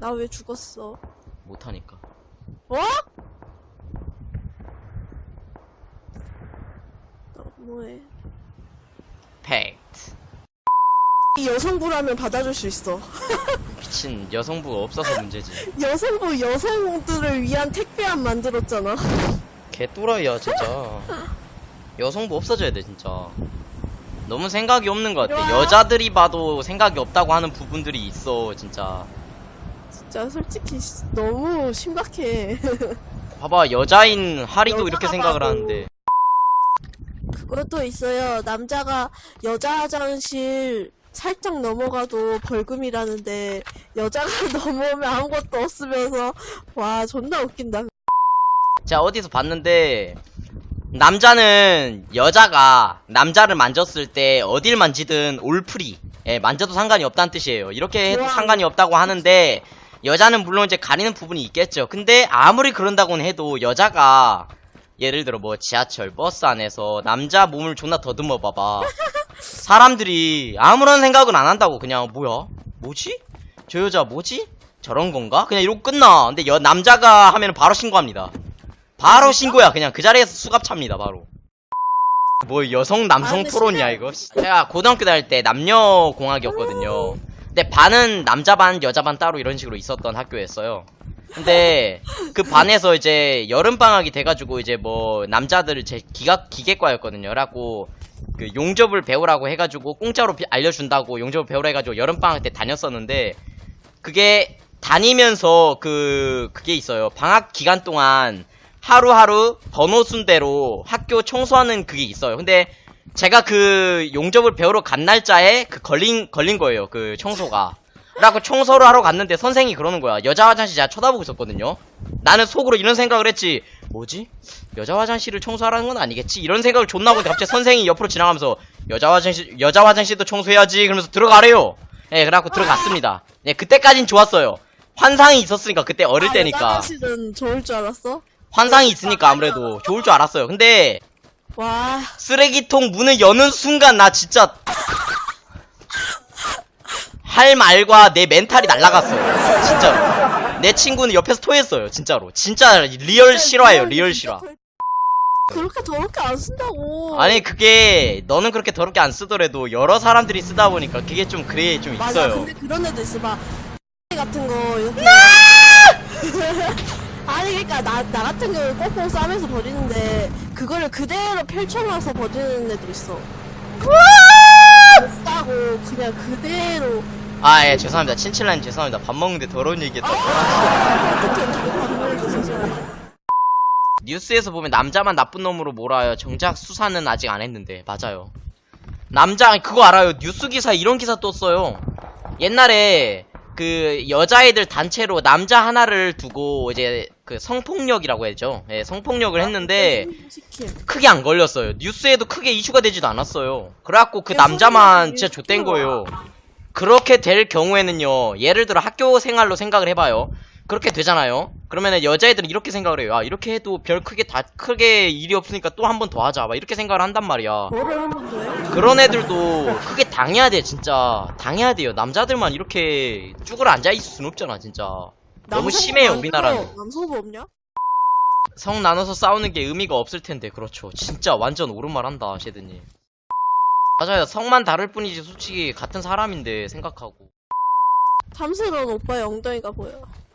나 왜 죽었어? 못하니까. 뭐? 나 뭐해? 팩트. 이 여성부라면 받아줄 수 있어. 미친 여성부가 없어서 문제지. 여성부 여성들을 위한 택배함 만들었잖아. 개 또라이야 진짜. 여성부 없어져야 돼 진짜. 너무 생각이 없는 것 같아. 여자들이 봐도 생각이 없다고 하는 부분들이 있어 진짜. 진짜 솔직히 시- 너무 심각해. 봐봐 여자인 하리도 여자가 이렇게 생각을 봐도. 하는데 그것도 있어요. 남자가 여자 화장실 살짝 넘어가도 벌금이라는데 여자가 넘어오면 아무것도 없으면서 와 존나 웃긴다. 제가 어디서 봤는데 남자는 여자가 남자를 만졌을 때 어딜 만지든 올프리 예, 만져도 상관이 없다는 뜻이에요 이렇게 해도 우와. 상관이 없다고 하는데 여자는 물론 이제 가리는 부분이 있겠죠. 근데 아무리 그런다고는 해도 여자가 예를 들어 뭐 지하철 버스 안에서 남자 몸을 존나 더듬어 봐봐. 사람들이 아무런 생각은 안 한다고. 그냥 뭐야? 뭐지? 저 여자 뭐지? 저런 건가? 그냥 이러고 끝나. 근데 여 남자가 하면은 바로 신고합니다. 바로 신고야. 그냥 그 자리에서 수갑 찹니다 바로. 뭐 여성 남성 아, 토론이야. 이거? 제가 고등학교 다닐 때 남녀 공학이었거든요 근데 반은 남자 반 여자 반 따로 이런 식으로 있었던 학교였어요 근데 그 반에서 이제 여름 방학이 돼가지고 이제 뭐 남자들을 제 기가 기계과였거든요 그래갖고 그 용접을 배우라고 해가지고 공짜로 비- 알려준다고 용접을 배우라 해가지고 여름 방학 때 다녔었는데 그게 다니면서 그 그게 있어요. 방학 기간 동안 하루하루 번호 순대로 학교 청소하는 그게 있어요. 근데 제가 그 용접을 배우러 간 날짜에 그 걸린 걸린 거예요. 그 청소가. 그래갖고 청소를 하러 갔는데 선생이 그러는 거야. 여자 화장실 제가 쳐다보고 있었거든요. 나는 속으로 이런 생각을 했지. 뭐지? 여자 화장실을 청소하라는 건 아니겠지? 이런 생각을 존나 하고 있는데 갑자기 선생이 옆으로 지나가면서 여자 화장실 여자 화장실도 청소해야지. 그러면서 들어가래요. 예, 그래갖고 들어갔습니다. 예, 그때까진 좋았어요. 환상이 있었으니까 그때 어릴 아, 때니까 여자 화장실은 좋을 줄 알았어? 환상이 있으니까 아무래도 좋을 줄 알았어요. 근데 와 쓰레기통 문을 여는 순간 나 진짜 할 말과 내 멘탈이 날라갔어요. 진짜로. 내 친구는 옆에서 토했어요. 진짜로. 진짜 리얼 실화예요. 리얼 실화. 그렇게 더럽게 안 쓴다고. 아니 그게 너는 그렇게 더럽게 안 쓰더라도 여러 사람들이 쓰다 보니까 그게 좀 그래 좀 맞아. 있어요. 근데 그런 애도 있어. 막 같은 거 이렇게. 아니 그러니까 나, 나 같은 경우 꽁꽁 싸면서 버리는데 그거를 그대로 펼쳐놔서 버리는 애도 있어. 못 싸고 그냥 그대로 아 예 죄송합니다. 친칠라님 죄송합니다. 밥 먹는데 더러운 얘기했다고. 드셔서 뉴스에서 보면 남자만 나쁜 놈으로 몰아요. 정작 수사는 아직 안 했는데 맞아요. 남자 그거 알아요. 뉴스 기사 이런 기사 떴어요. 옛날에 그 여자애들 단체로 남자 하나를 두고 이제 그 성폭력이라고 했죠. 예, 성폭력을 했는데 시킴. 크게 안 걸렸어요. 뉴스에도 크게 이슈가 되지도 않았어요. 그래갖고 그그 남자만 진짜 좆된. 거예요. 그렇게 될 경우에는요, 예를 들어 학교 생활로 생각을 해봐요. 그렇게 되잖아요. 그러면은 여자애들은 이렇게 생각을 해요. 아, 이렇게 해도 별 크게 다, 크게 일이 없으니까 또 한 번 더 하자. 막 이렇게 생각을 한단 말이야. 뭐를 한번더 해? 그런 애들도 크게 당해야 돼, 진짜. 당해야 돼요. 남자들만 이렇게 쭈그러 앉아 있을 순 없잖아, 진짜. 너무 심해요, 안 우리나라는. 남성부 없냐? 성 나눠서 싸우는 게 의미가 없을 텐데, 그렇죠. 진짜 완전 옳은 말 한다, 셰드님. 맞아요. 성만 다를 뿐이지, 솔직히 같은 사람인데, 생각하고. 탐스러운 오빠의 엉덩이가 보여.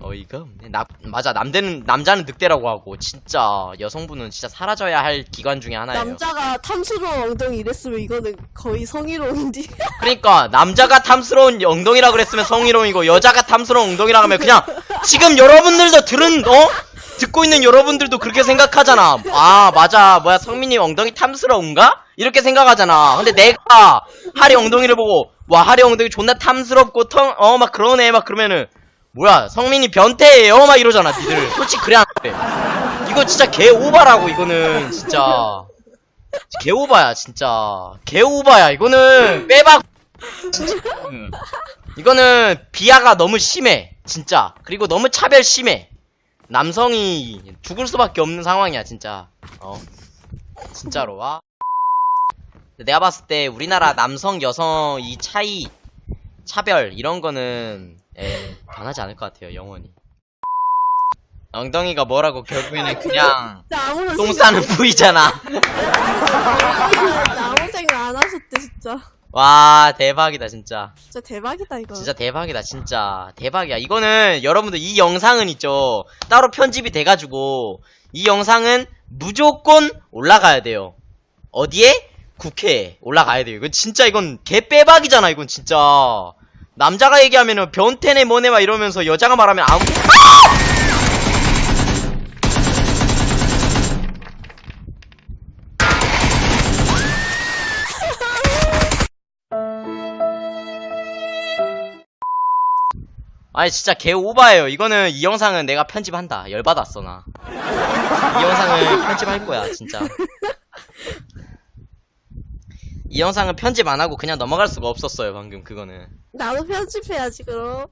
어이가 없네. 나, 맞아. 남자는, 남자는 늑대라고 하고, 진짜, 여성분은 진짜 사라져야 할 기관 중에 하나예요. 남자가 탐스러운 엉덩이 이랬으면 이거는 거의 성희롱인지. 그러니까, 남자가 탐스러운 엉덩이라 그랬으면 성희롱이고, 여자가 탐스러운 엉덩이라 하면 그냥, 지금 여러분들도 들은, 어? 듣고 있는 여러분들도 그렇게 생각하잖아. 아, 맞아. 뭐야, 성민이 엉덩이 탐스러운가? 이렇게 생각하잖아. 근데 내가, 하리 엉덩이를 보고, 와, 하리 엉덩이 존나 탐스럽고, 텅, 어, 막 그러네. 막 그러면은, 뭐야, 성민이 변태예요? 막 이러잖아, 니들. 솔직히 그래, 안 그래? 이거 진짜 개 오바라고, 이거는, 진짜. 개 오바야, 진짜. 개 오바야, 이거는, 빼박. 음. 이거는, 비하가 너무 심해. 진짜. 그리고 너무 차별 심해. 남성이 죽을 수밖에 없는 상황이야, 진짜. 어. 진짜로, 와. 내가 봤을 때, 우리나라 남성, 여성 이 차이, 차별 이런 거는 예, 변하지 않을 것 같아요 영원히. 엉덩이가 뭐라고 결국에는 그냥 진짜 아무런 똥 생각 싸는 부위잖아. 진짜 아무 생각 안 하셨대 진짜. 와 대박이다 진짜. 진짜 대박이다 이거. 진짜 대박이다 진짜. 대박이야. 이거는 여러분들 이 영상은 있죠. 따로 편집이 돼가지고 이 영상은 무조건 올라가야 돼요. 어디에? 국회에 올라가야 돼요. 이건 진짜 이건 개빼박이잖아 이건 진짜 남자가 얘기하면은 변태네 뭐네 막 이러면서 여자가 말하면 아무 아니 진짜 개 오바예요. 이거는 이 영상은 내가 편집한다. 열받았어 나. 이 영상을 편집할 거야 진짜 이 영상은 편집 안 하고 그냥 넘어갈 수가 없었어요 방금 그거는. 나도 편집해야지 그럼